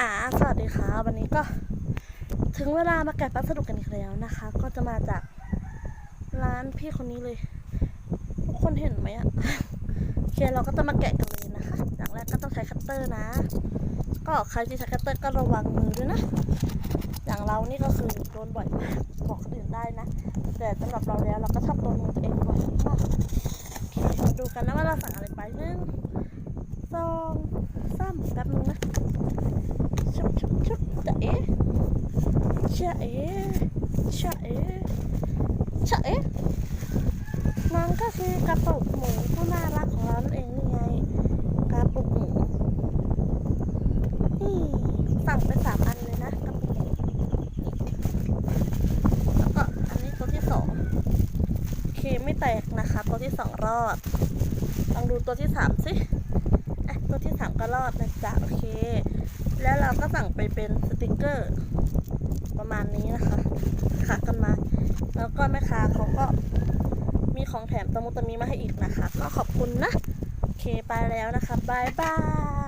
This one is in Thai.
อ่าสวัสดีค่ะวันนี้ก็ถึงเวลามาแกะพัสดุกันอีกแล้วนะคะ ก็จะมาจากร้านพี่คนนี้เลยทุกคนเห็นไหมอะโอเคเราก็จะมาแกะกันเลยนะคะอย่างแรกก็ต้องใช้คัตเตอร์นะ ก็ใครที่ใช้คัตเตอร์ก็ระวังมือด้วยนะ อย่างเรานี่ก็คือโดนบ่อยมากบอกคนอื่นได้นะ แต่สำหรับเราแล้วเราก็ชอบโดนมือตัวเองบ่อยมากโอเคมาดูกันนะว่าเราสั่งอะไรไปหนึ่งสองสามแป๊บนึงนะ จะเอ๊ะจะเอ๊ะจะเอ๊ะจะเอ๊ะนั่นก็คือกระปุกหมูผู้น่ารักของเรานเองนี่ไงกระปุกหมูนี่สั่งไปสามอันเลยนะกระปุกหมูแล้วก็อันนี้ตัวที่สองโอเคไม่แตกนะคะ ตัวที่สองรอดลองดูตัวที่สามสิอะตัวที่สามก็รอดนะจ๊ะโอเค สั่งไปเป็นสติกเกอร์ ประมาณนี้นะคะค่ะกันมา แล้วก็แม่ค้าเขาก็มีของแถมตะมุตะมีมาให้อีกนะคะ ก็ขอบคุณนะ โอเคไปแล้วนะคะบายบาย